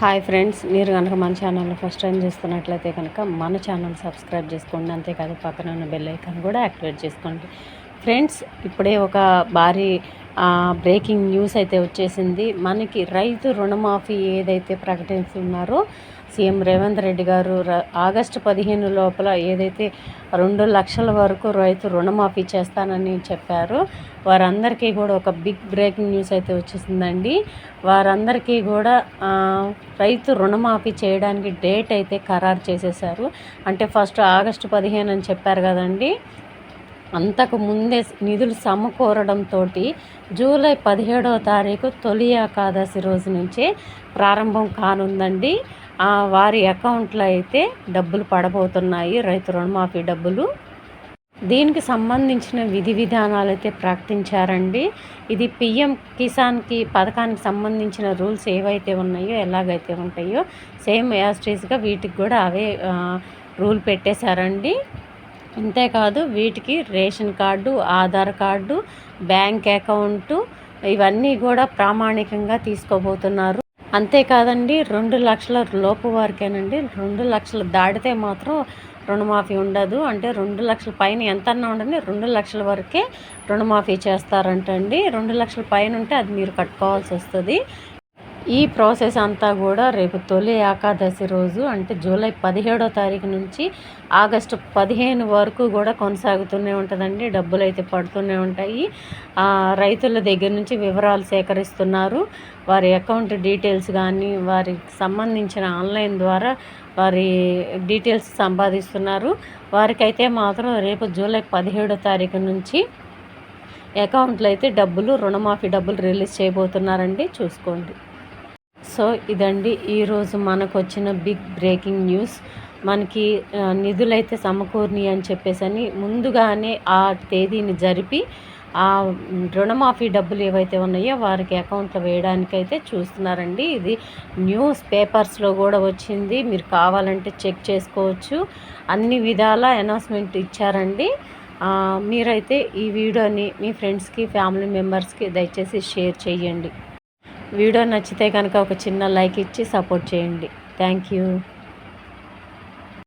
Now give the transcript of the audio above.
Hi friends మీరు కనుక మన ఛానల్లో ఫస్ట్ టైం చూస్తున్నట్లయితే కనుక మన ఛానల్ సబ్స్క్రైబ్ చేసుకోండి. అంతేకాదు పక్కన ఉన్న బెల్ ఐకాన్ కూడా యాక్టివేట్ చేసుకోండి. ఫ్రెండ్స్ ఇప్పుడే ఒక భారీ బ్రేకింగ్ న్యూస్ అయితే వచ్చేసింది. మనకి రైతు రుణమాఫీ ఏదైతే ప్రకటిస్తున్నారో సీఎం రేవంత్ రెడ్డి గారు ఆగస్టు పదిహేను లోపల ఏదైతే రెండు లక్షల వరకు రైతు రుణమాఫీ చేస్తానని చెప్పారు. వారందరికీ కూడా ఒక బిగ్ బ్రేకింగ్ న్యూస్ అయితే వచ్చేసిందండి. వారందరికీ కూడా రైతు రుణమాఫీ చేయడానికి డేట్ అయితే ఖరారు చేసేసారు అంటే ఫస్ట్ ఆగస్టు పదిహేను అని చెప్పారు కదండి. అంతకు ముందే నిధులు సమకూరడంతో జూలై పదిహేడవ తారీఖు తొలి ఏకాదశి రోజు నుంచే ప్రారంభం కానుందండి. వారి అకౌంట్లో అయితే డబ్బులు పడబోతున్నాయి రైతు రుణమాఫీ డబ్బులు. దీనికి సంబంధించిన విధి విధానాలు అయితే ప్రకటించారండి. ఇది పిఎం కిసాన్కి పథకానికి సంబంధించిన రూల్స్ ఏవైతే ఉన్నాయో ఎలాగైతే ఉంటాయో సేమ్ యాస్ట్రీస్గా వీటికి కూడా అవే రూల్ పెట్టేశారండి. అంతేకాదు వీటికి ration card Aadhaar card bank account ఇవన్నీ కూడా ప్రామాణికంగా తీసుకోబోతున్నారు. అంతేకాదండి రెండు లక్షల లోపు వారికేనండి. రెండు లక్షలు దాటితే మాత్రం రుణమాఫీ ఉండదు. అంటే రెండు లక్షల పైన ఎంత అన్నా రెండు లక్షల వరకే రుణమాఫీ చేస్తారంటండి. రెండు లక్షల పైన ఉంటే అది మీరు కట్టుకోవాల్సి వస్తుంది. ఈ ప్రాసెస్ అంతా కూడా రేపు తొలి ఏకాదశి రోజు అంటే జూలై పదిహేడో తారీఖు నుంచి ఆగస్టు పదిహేను వరకు కూడా కొనసాగుతూనే ఉంటుందండి. డబ్బులు అయితే పడుతూనే ఉంటాయి. రైతుల దగ్గర నుంచి వివరాలు సేకరిస్తున్నారు. వారి అకౌంట్ డీటెయిల్స్ కానీ వారికి సంబంధించిన ఆన్లైన్ ద్వారా వారి డీటెయిల్స్ సంపాదిస్తున్నారు. వారికైతే మాత్రం రేపు జూలై పదిహేడో తారీఖు నుంచి అకౌంట్లో అయితే డబ్బులు రుణమాఫీ డబ్బులు రిలీజ్ చేయబోతున్నారండి. చూసుకోండి. సో ఇదండి ఈరోజు మనకు వచ్చిన బిగ్ బ్రేకింగ్ న్యూస్. మనకి నిధులైతే సమకూర్ని అని చెప్పేసి అని ముందుగానే ఆ తేదీని జరిపి ఆ రుణమాఫీ డబ్బులు ఏవైతే ఉన్నాయో వారికి అకౌంట్లో వేయడానికైతే చూస్తున్నారండి. ఇది న్యూస్ పేపర్స్లో కూడా వచ్చింది. మీరు కావాలంటే చెక్ చేసుకోవచ్చు. అన్ని విధాల అనౌన్స్మెంట్ ఇచ్చారండి. మీరైతే ఈ వీడియోని మీ ఫ్రెండ్స్కి ఫ్యామిలీ మెంబర్స్కి దయచేసి షేర్ చేయండి. వీడియో నచ్చితే కనుక ఒక చిన్న లైక్ ఇచ్చి సపోర్ట్ చేయండి. Thank you.